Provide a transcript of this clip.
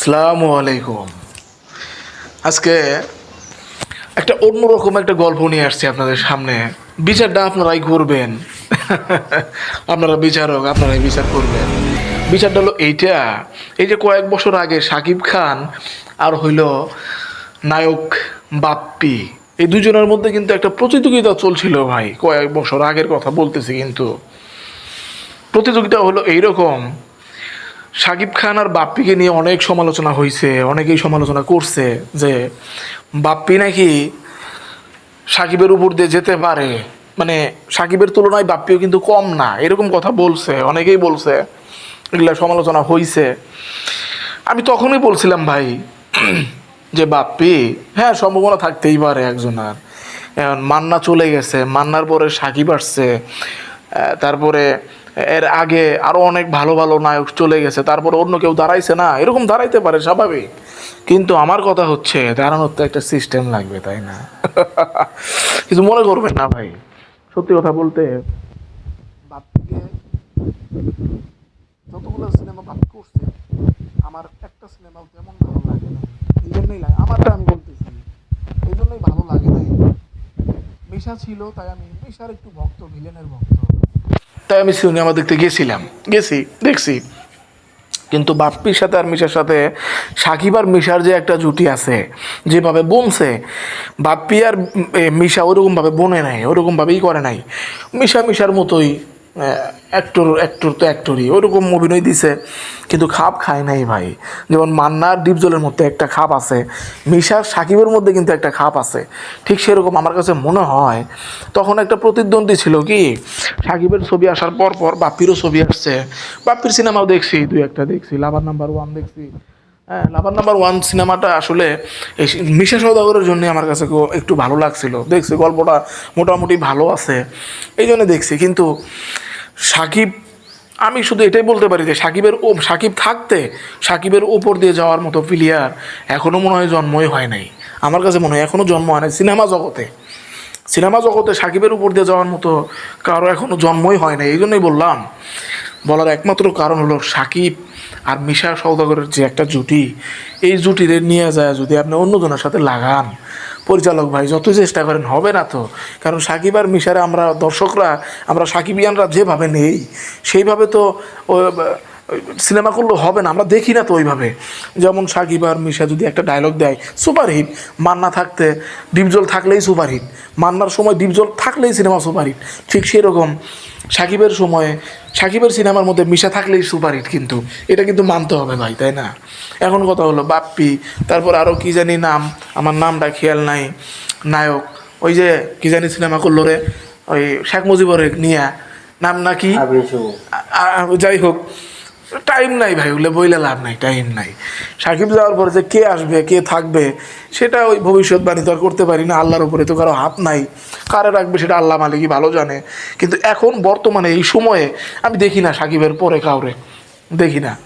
আসসালামু আলাইকুম। আজকে একটা অন্যরকম একটা গল্প নিয়ে আসছি আপনাদের সামনে। বিচারটা আপনারাই করবেন। আপনারা বিচারক, আপনারাই বিচার করবেন। বিচারটা হলো এইটা। এই যে কয়েক বছর আগে সাকিব খান আর হইল নায়ক বাপ্পি, এই দুজনের মধ্যে কিন্তু একটা প্রতিযোগিতা চলছিল ভাই, কয়েক বছর আগের কথা বলতেছি কিন্তু। প্রতিযোগিতা হলো এইরকম সাকিব খান আর বাপ্পিকে নিয়ে অনেক সমালোচনা হয়েছে অনেকেই সমালোচনা করছে যে বাপ্পি নাকি সাকিবের উপর দিয়ে যেতে পারে। মানে সাকিবের তুলনায় বাপ্পিও কিন্তু কম না, এরকম কথা বলছে, অনেকেই বলছে, এগুলা সমালোচনা হয়েছে আমি তখনই বলছিলাম, ভাই, যে বাপ্পি হ্যাঁ সম্ভাবনা থাকতেই পারে একজনের মান্না চলে গেছে, মান্নার পরে সাকিব আসছে তারপরে এর আগে আরও অনেক ভালো ভালো নায়ক চলে গেছে, তারপরে অন্য কেউ দাঁড়াইছে না, এরকম দাঁড়াইতে পারে স্বাভাবিক। কিন্তু আমার কথা হচ্ছে, দাঁড়ানোর তো একটা সিস্টেম লাগবে, তাই না? কিছু মনে করবেন না ভাই। সত্যি কথা বলতে যতগুলো সিনেমা বাপ্পি করছে, আমার একটা সিনেমাও তেমন ভালো লাগে না। এই জন্যই লাগে আমারটা আমি বলতেছি, এই জন্যই ভালো লাগে নাই মিশা ছিল, তাই আমি মিশার একটু ভক্ত ভিলেনের ভক্ত। তাই আমি সিনেমা দেখতে গেছিলাম। গেছি, দেখছি। কিন্তু বাপ্পির সাথে আর মিশার সাথে, সাকিব আর মিশার যে একটা জুটি আছে, যেভাবে বমছে বাপ্পি আর মিশা ওরকমভাবে বনে নাই, ওরকমভাবেই করে নাই। মিশা মিশার মতোই অ্যাক্টর অ্যাক্টর তো অ্যাক্টরই ওরকম অভিনয় দিছে। কিন্তু খাপ খায় নাই ভাই। যেমন মান্নার ডিপজলের মধ্যে একটা খাপ আছে। মিশার সাকিবের মধ্যে কিন্তু একটা খাপ আছে। ঠিক সেরকম আমার কাছে মনে হয়। তখন একটা প্রতিদ্বন্দ্বী ছিল কি? সাকিবের ছবি আসার পর পর বাপ্পিরও ছবি আসছে। বাপ্পির সিনেমাও দেখছি, দুই একটা দেখছি। লাভার নাম্বার ওয়ান দেখছি। হ্যাঁ লাভার নাম্বার ওয়ান সিনেমাটা আসলে এই মিশা সৌদাগরের জন্য আমার কাছে একটু ভালো লাগছিল। দেখছি গল্পটা মোটামুটি ভালো আছে। এই জন্য দেখছি। কিন্তু সাকিব, আমি শুধু এটাই বলতে পারি যে সাকিবের ও, সাকিব থাকতে সাকিবের ওপর দিয়ে যাওয়ার মতো প্লেয়ার এখনও মনে হয় জন্মই হয় নাই। আমার কাছে মনে হয় এখনও জন্ম হয় নাই সিনেমা জগতে। সিনেমা জগতে সাকিবের উপর দিয়ে যাওয়ার মতো কারও এখনও জন্মই হয় নাই এই জন্যই বললাম। বলার একমাত্র কারণ হলো সাকিব আর মিশা সৌদাগরের যে একটা জুটি, এই জুটিরে নিয়ে যায় যদি আপনি অন্যজনের সাথে লাগান। পরিচালক ভাই, যত চেষ্টা করেন, হবে না তো? কারণ সাকিব আর মিশারে আমরা দর্শকরা, আমরা সাকিবিয়ানরা যেভাবে নেই, সেইভাবে তো সিনেমা করলে হবে না আমরা দেখি না তো ওইভাবে। যেমন সাকিব আর মিশা যদি একটা ডায়লগ দেয় সুপারহিট মান্না থাকতে ডিপজল থাকলেই সুপারহিট মান্নার সময় ডিপজল থাকলেই সিনেমা সুপারহিট ঠিক সেরকম সাকিবের সময়ে সাকিবের সিনেমার মধ্যে মিশা থাকলেই সুপারহিট কিন্তু। এটা কিন্তু মানতে হবে ভাই তাই না? এখন কথা হলো বাপ্পি তারপর আরও কি জানি নাম আমার নামটা খেয়াল নাই। নায়ক ওই যে কি জানি সিনেমা করল রে ওই শেখ মুজিবরে নিয়ে। নাম নাকি? যাই হোক। টাইম নাই ভাই ওগুলো বইলে লাভ নাই টাইম নাই। সাকিব যাওয়ার পরে যে কে আসবে, কে থাকবে, সেটা ওই ভবিষ্যৎবাণী তো আর করতে পারি না, আল্লাহর উপরে তো কারও হাত নাই। কারে রাখবে সেটা আল্লাহ মালিকই ভালো জানে। কিন্তু এখন বর্তমানে এই সময়ে, আমি দেখি না সাকিবের পরে কাউরে, দেখি না।